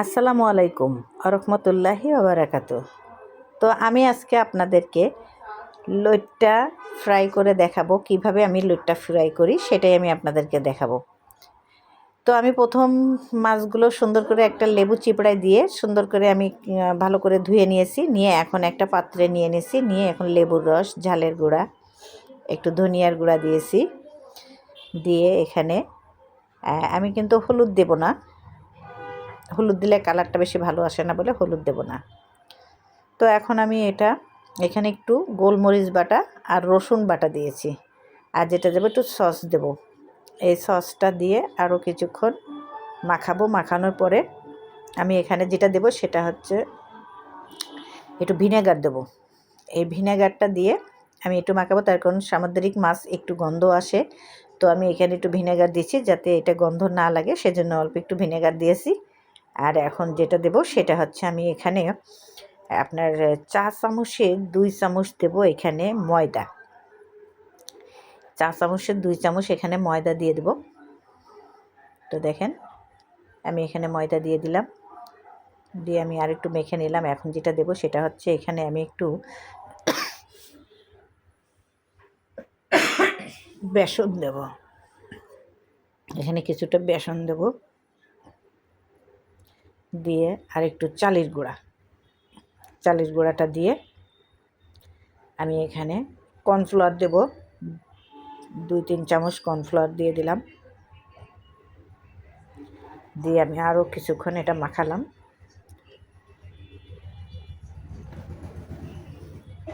আসসালামু আলাইকুম আরহামতুল্লাহি আবরাকাত তো আমি আজকে আপনাদেরকে লইট্টা ফ্রাই করে দেখাবো, কীভাবে আমি লইট্টা ফ্রাই করি সেটাই আমি আপনাদেরকে দেখাবো। তো আমি প্রথম মাছগুলো সুন্দর করে একটা লেবু চিপড়ায় দিয়ে সুন্দর করে আমি ভালো করে ধুয়ে নিয়েছি, নিয়ে এখন একটা পাত্রে নিয়ে নিয়েছি, নিয়ে এখন লেবুর রস, ঝালের গুঁড়া, একটু ধনিয়ার গুঁড়া দিয়েছি। দিয়ে এখানে আমি কিন্তু হলুদ দেব না হলুদ দিলে কালারটা বেশি ভালো আসে না বলে হলুদ দেব না। তো এখন আমি এটা, এখানে একটু গোলমরিচ বাটা আর রসুন বাটা দিয়েছি। আর যেটা দেবো একটু সস দেব। এই সসটা দিয়ে আরও কিছুক্ষণ মাখাবো। মাখানোর পরে আমি এখানে যেটা দেব সেটা হচ্ছে একটু ভিনেগার দেব। এই ভিনেগারটা দিয়ে আমি একটু মাখাবো, তার কারণ সামুদ্রিক মাছ একটু গন্ধ আসে। তো আমি এখানে একটু ভিনেগার দিয়েছি যাতে এটা গন্ধ না লাগে, সেজন্য অল্প একটু ভিনেগার দিয়েছি। আর এখন যেটা দেব সেটা হচ্ছে আমি এখানে আপনার চা চামচের দুই চামচ দেব এখানে ময়দা। চা চামচের দুই চামচ এখানে ময়দা দিয়ে দেব। তো দেখেন, আমি এখানে ময়দা দিয়ে দিলাম। দিয়ে আমি আর একটু মেখে নিলাম। এখন যেটা দেব সেটা হচ্ছে এখানে আমি একটু বেসন দেব। এখানে কিছুটা বেসন দেব। দিয়ে আর একটু চালের গুঁড়া। চালের গুঁড়াটা দিয়ে আমি এখানে কর্নফ্লাওয়ার দেব। দুই তিন চামচ কর্নফ্লাওয়ার দিয়ে দিলাম। দিয়ে আমি আরও কিছুক্ষণ এটা মাখালাম।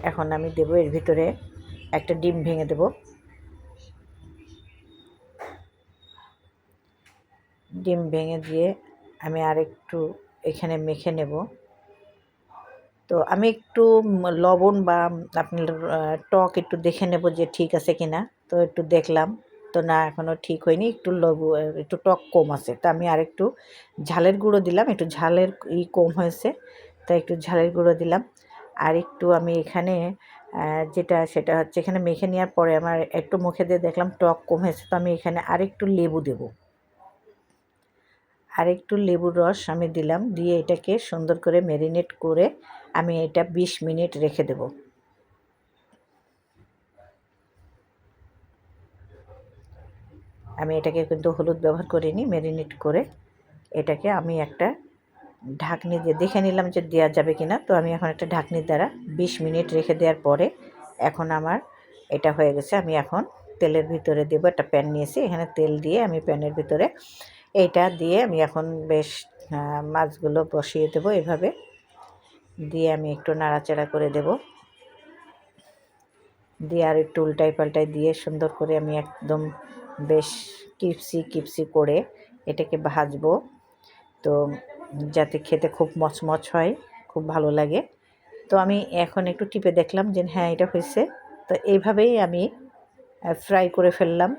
এখন আমি দেব এর ভিতরে একটা ডিম ভেঙে দেব। ডিম ভেঙে দিয়ে আমি আর একটু এখানে মেখে নেব। তো আমি একটু লবণ বা আপনার টক একটু দেখে নেব যে ঠিক আছে কি না তো একটু দেখলাম, তো না এখনও ঠিক হয়নি। একটু লবু, একটু টক কম আছে। তো আমি আর একটু ঝালের গুঁড়ো দিলাম। একটু ঝালের ই কম হয়েছে তাই একটু ঝালের গুঁড়ো দিলাম। আর একটু আমি এখানে যেটা সেটা হচ্ছে এখানে মেখে নেওয়ার পরে আমার একটু মুখে দিয়ে দেখলাম টক কম হয়েছে। তো আমি এখানে আর একটু লেবু দেবো। আর একটু লেবুর রস আমি দিলাম, দিয়ে এটাকে সুন্দর করে ম্যারিনেট করে আমি এটা বিশ মিনিট রেখে দেব। আমি এটাকে কিন্তু হলুদ ব্যবহার করিনি, ম্যারিনেট করে এটাকে আমি একটা ঢাকনি দিয়ে, দেখে নিলাম যে দেওয়া যাবে কিনা। তো আমি এখন একটা ঢাকনির দ্বারা বিশ মিনিট রেখে দেওয়ার পরে এখন আমার এটা হয়ে গেছে। আমি এখন তেলের ভিতরে দেবো, একটা প্যান নিয়েছি। এখানে তেল দিয়ে আমি প্যানের ভিতরে এইটা দিয়ে আমি এখন বেশ মাছগুলো বসিয়ে দেবো এভাবে। দিয়ে আমি একটু নাড়াচাড়া করে দেব। দিয়ে আর একটু উল্টাই পাল্টাই দিয়ে সুন্দর করে আমি একদম বেশ কিপসি কিপসি করে এটাকে ভাজবো। তো যাতে খেতে খুব মচমচ হয়, খুব ভালো লাগে। তো আমি এখন একটু টিপে দেখলাম যে হ্যাঁ এটা হয়েছে। তো এইভাবেই আমি ফ্রাই করে ফেললাম।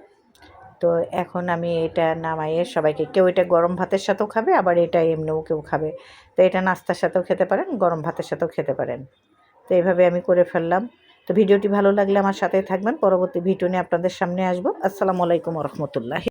তো এখন আমি এটা নামাইয়ে সবাইকে, কেউ এটা গরম ভাতের সাথেও খাবে, আবার এটা এমনিও কেউ খাবে। তো এটা নাস্তার সাথেও খেতে পারেন, গরম ভাতের সাথেও খেতে পারেন। তো এইভাবে আমি করে ফেললাম। তো ভিডিওটি ভালো লাগলে আমার সাথেই থাকবেন। পরবর্তী ভিডিও নিয়ে আপনাদের সামনে আসব। আসসালামু আলাইকুম রহমতুল্লাহ।